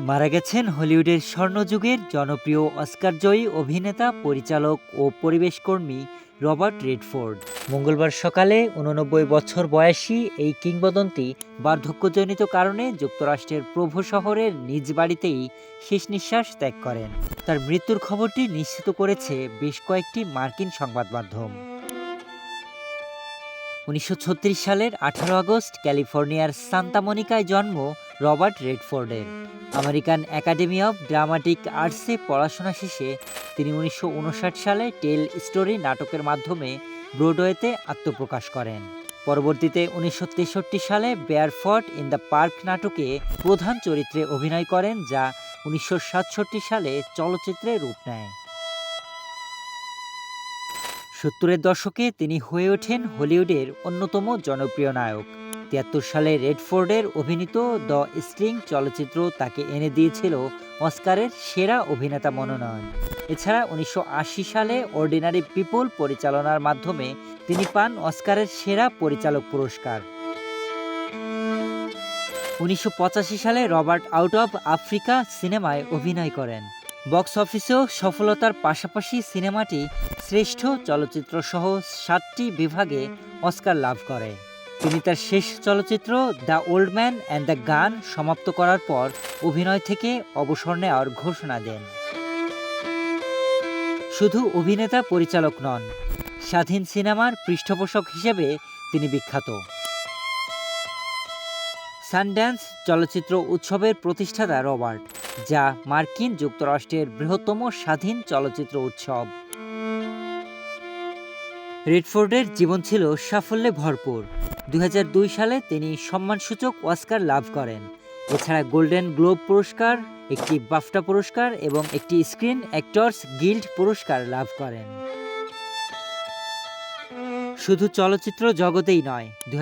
মারা গেছেন হলিউডের স্বর্ণযুগের জনপ্রিয় অস্কারজয়ী অভিনেতা, পরিচালক ও পরিবেশকর্মী রবার্ট রেডফোর্ড। মঙ্গলবার সকালে উননব্বই বছর বয়সী এই কিংবদন্তি বার্ধক্যজনিত কারণে যুক্তরাষ্ট্রের প্রভু শহরের নিজ বাড়িতেই শেষ নিঃশ্বাস ত্যাগ করেন। তার মৃত্যুর খবরটি নিশ্চিত করেছে বেশ কয়েকটি মার্কিন সংবাদ মাধ্যম। উনিশশো ছত্রিশ সালের আঠারো আগস্ট ক্যালিফোর্নিয়ার সান্তা মনিকায় জন্ম রবার্ট রেডফোর্ডের। আমেরিকান একাডেমি অফ ড্রামাটিক আর্টসে পড়াশোনা শেষে তিনি উনিশশো উনষাট সালে টেল স্টোরি নাটকের মাধ্যমে ব্রডওয়েতে আত্মপ্রকাশ করেন। পরবর্তীতে উনিশশো তেষট্টি সালে বেয়ারফট ইন দ্য পার্ক নাটকে প্রধান চরিত্রে অভিনয় করেন, যা উনিশশো সাতষট্টি সালে চলচ্চিত্রে রূপ নেয়। সত্তরের দশকে তিনি হয়ে ওঠেন হলিউডের অন্যতম জনপ্রিয় নায়ক। তিয়াত্তর সালে রেডফোর্ডের অভিনীত দ্য স্ট্রিং চলচ্চিত্র তাকে এনে দিয়েছিল অস্কারের সেরা অভিনেতা মনোনয়ন। এছাড়া উনিশশো আশি সালে অর্ডিনারি পিপল পরিচালনার মাধ্যমে তিনি পান অস্কারের সেরা পরিচালক পুরস্কার। উনিশশো পঁচাশি সালে রবার্ট আউট অফ আফ্রিকা সিনেমায় অভিনয় করেন। বক্স অফিসেও সফলতার পাশাপাশি সিনেমাটি শ্রেষ্ঠ চলচ্চিত্র সহ সাতটি বিভাগে অস্কার লাভ করে। তিনি তার শেষ চলচ্চিত্র The Old Man and the Gun সমাপ্ত করার পর অভিনয় থেকে অবসর নেওয়ার ঘোষণা দেন। শুধু অভিনেতা পরিচালক নন, স্বাধীন সিনেমার পৃষ্ঠপোষক হিসেবে তিনি বিখ্যাত। সানড্যান্স চলচ্চিত্র উৎসবের প্রতিষ্ঠাতা রবার্ট, যা মার্কিন যুক্তরাষ্ট্রের বৃহত্তম স্বাধীন চলচ্চিত্র উৎসব। রেডফোর্ডের জীবন ছিল সাফল্যে ভরপুর। দু হাজার দুই সালে তিনি সম্মানসূচক অস্কার লাভ করেন। এছাড়া গোল্ডেন গ্লোব পুরস্কার, একটি বাফটা পুরস্কার এবং একটি স্ক্রিন অ্যাক্টরস গিল্ড পুরস্কার লাভ করেন। শুধু চলচ্চিত্র জগতেই নয় দু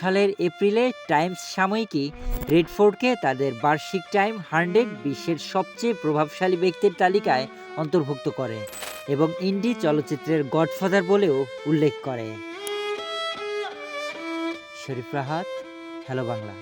সালের এপ্রিলে টাইমস সাময়িকী রেডফোর্ডকে তাদের বার্ষিক টাইম হান্ড্রেড বিশ্বের সবচেয়ে প্রভাবশালী ব্যক্তির তালিকায় অন্তর্ভুক্ত করে। এবং ইন্ডি চলচ্চিত্রের গডফাদার বলেও উল্লেখ করে। শরীফ রাহাত হ্যালো বাংলা